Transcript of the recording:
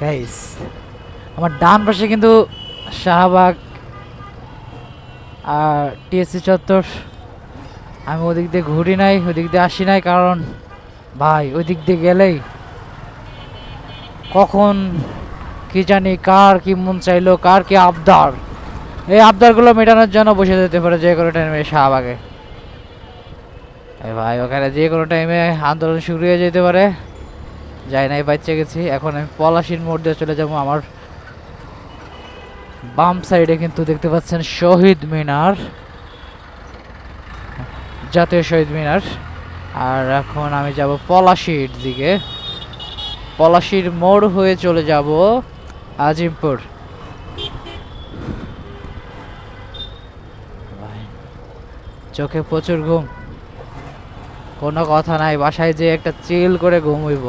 Guys আমার ডান পাশে কিন্তু শাহবাগ আর টিএসসি চত্বর। আমি ওদিক দিয়ে ঘুরি নাই, ওদিক দিয়ে আসি নাই, কারণ ভাই ওই দিক দিয়ে গেলেই কখন কি জানি কার কি মন চাইলো, কার কি আবদার। এই আবদারগুলো মেটানোর জন্য বসে যেতে পারে যে কোনো টাইমে শাহবাগে। ভাই, ওখানে যে কোনো টাইমে আন্দোলন শুরু হয়ে যেতে পারে। যাই নাই বাচ্চা গেছি। এখন আমি পলাশির মোড় দিয়ে চলে যাব আমার বাম সাইডে, কিন্তু দেখতে পাচ্ছেন শহীদ মিনার, জাতীয় শহীদ মিনার। আর এখন আমি যাব পলাশির দিকে। পলাশির মোড় হয়ে চলে যাব আজিমপুর। চোখে প্রচুর ঘুম। কোনো কথা নাই, বাসায় যে একটা চিল করে ঘুম হইব